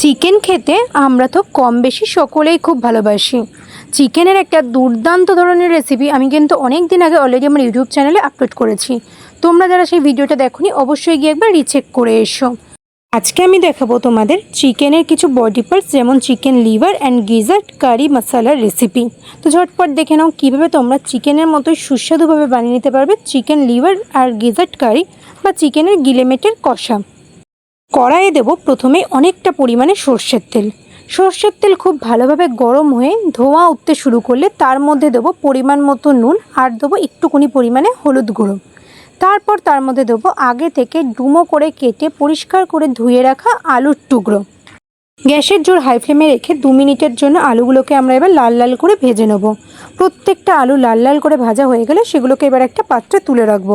Chicken খেতে আমরা তো কম বেশি সকলেই খুব ভালোবাসি। চিকেনের একটা দুর্দান্ত ধরনের রেসিপি আমি কিন্তু অনেক দিন আগে অলরেডি আমার ইউটিউব চ্যানেলে আপলোড করেছি। তোমরা যারা সেই ভিডিওটা দেখোনি, অবশ্যই গিয়ে একবার রিচেক করে এসো। আজকে আমি দেখাবো তোমাদের চিকেনের কিছু বডি পার্টস যেমন chicken liver and gizzard curry মশালার recipe তো ঝটপট দেখে নাও, কীভাবে তোমরা চিকেনের মতো সুস্বাদুভাবে বানিয়ে নিতে পারবে চিকেন লিভার আর গিজার্ট কারি বা চিকেনের গিলেমেটের কষা। কড়াইয়ে দেবো প্রথমে অনেকটা পরিমাণে সর্ষের তেল। সর্ষের তেল খুব ভালোভাবে গরম হয়ে ধোঁয়া উঠতে শুরু করলে তার মধ্যে দেবো পরিমাণ মতো নুন আর দেবো একটুকুনি পরিমাণে হলুদ গুঁড়ো। তারপর তার মধ্যে দেবো আগে থেকে ডুমো করে কেটে পরিষ্কার করে ধুয়ে রাখা আলুর টুকরো। গ্যাসের জোর হাই ফ্লেমে রেখে দু মিনিটের জন্য আলুগুলোকে আমরা এবার লাল লাল করে ভেজে নেব। প্রত্যেকটা আলু লাল লাল করে ভাজা হয়ে গেলে সেগুলোকে এবার একটা পাত্রে তুলে রাখব।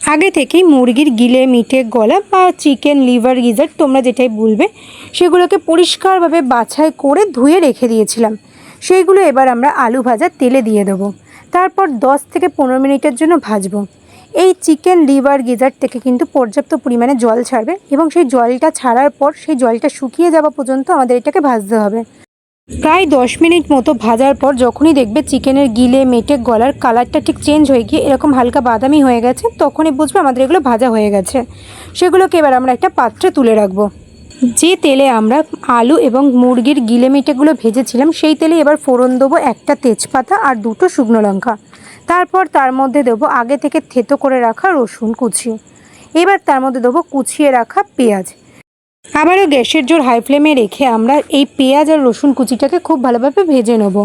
আগে থেকেই মুরগির গিলে মিটে গলা বা চিকেন লিভার গিজার তোমরা যেটাই বলবে, সেগুলোকে পরিষ্কারভাবে বাছাই করে ধুয়ে রেখে দিয়েছিলাম। সেইগুলো এবার আমরা আলু ভাজা তেলে দিয়ে দেবো। তারপর 10 থেকে পনেরো মিনিটের জন্য ভাজবো। এই চিকেন লিভার গিজার থেকে কিন্তু পর্যাপ্ত পরিমাণে জল ছাড়বে এবং সেই জলটা ছাড়ার পর সেই জলটা শুকিয়ে যাওয়া পর্যন্ত আমাদের এটাকে ভাজতে হবে। প্রায় দশ মিনিট মতো ভাজার পর যখনই দেখবে চিকেনের গিলে, মেটে গলার কালারটা ঠিক চেঞ্জ হয়ে গিয়ে এরকম হালকা বাদামি হয়ে গেছে, তখনই বুঝবে আমাদের এগুলো ভাজা হয়ে গেছে। সেগুলোকে এবার আমরা একটা পাত্রে তুলে রাখব। যে তেলে আমরা আলু এবং মুরগির গিলে, মেটেগুলো ভেজেছিলাম, সেই তেলে এবার ফোড়ন দেবো একটা তেজপাতা আর দুটো শুকনো লঙ্কা। তারপর তার মধ্যে দেবো আগে থেকে থেতো করে রাখা রসুন কুচি। এবার তার মধ্যে দেবো কুচিয়ে রাখা পেঁয়াজ। আবারও গ্যাসের জোর হাই ফ্লেমে রেখে আমরা এই পেঁয়াজ আর রসুন কুচিটাকে খুব ভালোভাবে ভেজে নেব।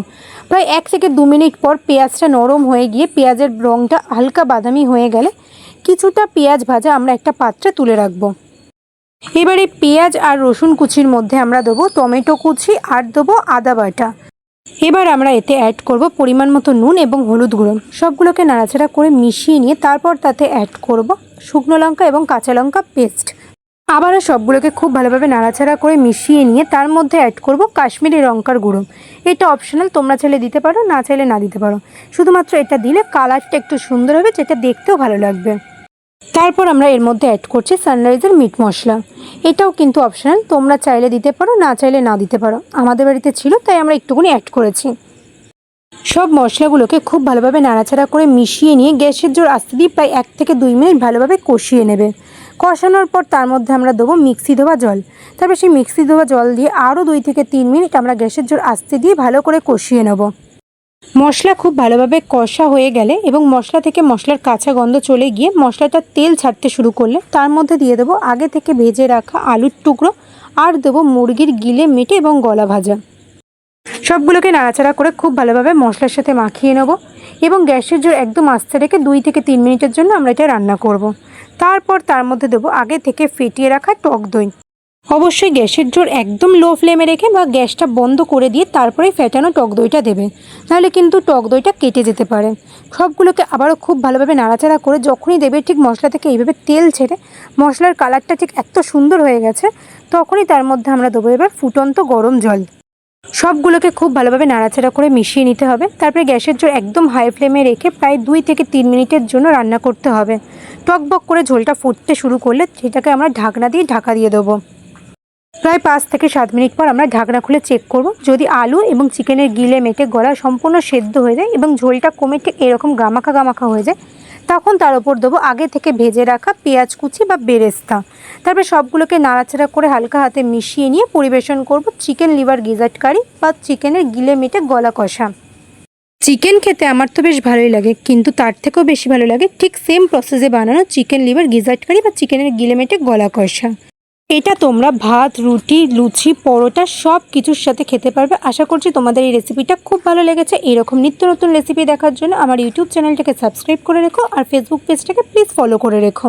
প্রায় এক থেকে দু মিনিট পর পেঁয়াজটা নরম হয়ে গিয়ে পেঁয়াজের রঙটা হালকা বাদামি হয়ে গেলে কিছুটা পেঁয়াজ ভাজা আমরা একটা পাত্রে তুলে রাখব। এবারে পেঁয়াজ আর রসুন কুচির মধ্যে আমরা দেবো টমেটো কুচি আর দেবো আদা বাটা। এবার আমরা এতে অ্যাড করব পরিমাণ মতো নুন এবং হলুদ গুঁড়ো। সবগুলোকে নাড়াচাড়া করে মিশিয়ে নিয়ে তারপর তাতে অ্যাড করব শুকনো লঙ্কা এবং কাঁচা লঙ্কা পেস্ট আবারও সবগুলোকে খুব ভালোভাবে নাড়াচাড়া করে মিশিয়ে নিয়ে তার মধ্যে অ্যাড করব কাশ্মীরি লঙ্কার গুঁড়ো। এটা অপশনাল তোমরা চাইলে দিতে পারো, না চাইলে না দিতে পারো। শুধুমাত্র এটা দিলে কালারটা একটু সুন্দর হবে, যেটা দেখতেও ভালো লাগবে। তারপর আমরা এর মধ্যে অ্যাড করছি সানরাইজের মিট মশলা। এটাও কিন্তু অপশনাল তোমরা চাইলে দিতে পারো, না চাইলে না দিতে পারো। আমাদের বাড়িতে ছিল, তাই আমরা একটুখানি অ্যাড করেছি। সব মশলাগুলোকে খুব ভালোভাবে নাড়াচাড়া করে মিশিয়ে নিয়ে গ্যাসের জোর আস্তে দিয়ে প্রায় এক থেকে দুই মিনিট ভালোভাবে কষিয়ে নেবে। কষানোর পর তার মধ্যে আমরা দেবো মিক্সি ধোয়া জল। তারপর সেই মিক্সি ধোয়া জল দিয়ে আরও দুই থেকে তিন মিনিট আমরা গ্যাসের জোর আস্তে দিয়ে ভালো করে কষিয়ে নেব। মশলা খুব ভালোভাবে কষা হয়ে গেলে এবং মশলা থেকে মশলার কাঁচা গন্ধ চলে গিয়ে মশলাটা তেল ছাড়তে শুরু করলে তার মধ্যে দিয়ে দেবো আগে থেকে ভেজে রাখা আলুর টুকরো আর দেবো মুরগির গিলে মেটে এবং গলা ভাজা। সবগুলোকে নাড়াচাড়া করে খুব ভালোভাবে মশলার সাথে মাখিয়ে নেব এবং গ্যাসের জোর একদম আস্তে রেখে দুই থেকে তিন মিনিটের জন্য আমরা এটা রান্না করব। তারপর তার মধ্যে দেবো আগে থেকে ফেটিয়ে রাখা টক দই। অবশ্যই গ্যাসের জোর একদম লো ফ্লেমে রেখে বা গ্যাসটা বন্ধ করে দিয়ে তারপরে ফেটানো টক দইটা দেবে। নাহলে কিন্তু টক দইটা কেটে যেতে পারে। সবগুলোকে আবারও খুব ভালোভাবে নাড়াচাড়া করে যখনই দেবে ঠিক মশলা থেকে এইভাবে তেল ছেড়ে মশলার কালারটা ঠিক এত সুন্দর হয়ে গেছে, তখনই তার মধ্যে আমরা দেবো এবার ফুটন্ত গরম জল। সবগুলোকে খুব ভালোভাবে নাড়াচাড়া করে মিশিয়ে নিতে হবে। তারপরে গ্যাসের জোর একদম হাই ফ্লেমে রেখে প্রায় দুই থেকে তিন মিনিটের জন্য রান্না করতে হবে। টকবক করে ঝোলটা ফুটতে শুরু করলে সেটাকে আমরা ঢাকনা দিয়ে ঢাকা দিয়ে দেবো। প্রায় পাঁচ থেকে সাত মিনিট পর আমরা ঢাকনা খুলে চেক করব। যদি আলু এবং চিকেনের গিলে মেটে গলা সম্পূর্ণ সেদ্ধ হয়ে যায় এবং ঝোলটা কমে এরকম গামাখা গামাখা হয়ে যায় তখন তার উপর দেবো আগে থেকে ভেজে রাখা পেঁয়াজ কুচি বা বেরেস্তা। তারপরে সবগুলোকে নাড়াচাড়া করে হালকা হাতে মিশিয়ে নিয়ে পরিবেশন করব চিকেন লিভার গিজার্ট কারি বা চিকেনের গিলে মেটে গলা কষা। চিকেন খেতে আমার তো বেশ ভালোই লাগে, কিন্তু তার থেকেও বেশি ভালো লাগে ঠিক সেম প্রসেসে বানানো চিকেন লিভার গিজার্ট কারি বা চিকেনের গিলে মেটে গলা কষা। এটা তোমরা ভাত, রুটি, লুচি, পরোটা সব কিছুর সাথে খেতে পারবে। আশা করছি তোমাদের এই রেসিপিটা খুব ভালো লেগেছে। এরকম নিত্য নতুন রেসিপি দেখার জন্য আমার ইউটিউব চ্যানেলটাকে সাবস্ক্রাইব করে রেখো আর ফেসবুক পেজটাকে প্লিজ ফলো করে রেখো।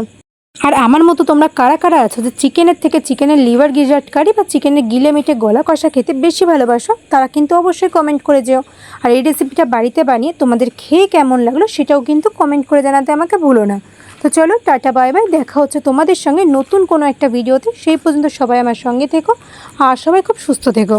আর আমার মতো তোমরা কারা কারা আছো যে চিকেনের থেকে চিকেনের লিভার গিজার্ট কারি বা চিকেনের গিলে মিটে গলা কষা খেতে বেশি ভালোবাসো, তারা কিন্তু অবশ্যই কমেন্ট করে যেও। আর এই রেসিপিটা বাড়িতে বানিয়ে তোমাদের খেয়ে কেমন লাগল সেটাও কিন্তু কমেন্ট করে জানাতে আমাকে ভুলো না। তো চলো, টাটা, বাই বাই। দেখা হচ্ছে তোমাদের সঙ্গে নতুন কোনো একটা ভিডিওতে। সেই পর্যন্ত সবাই আমার সঙ্গে থেকো আর সবাই খুব সুস্থ থেকো।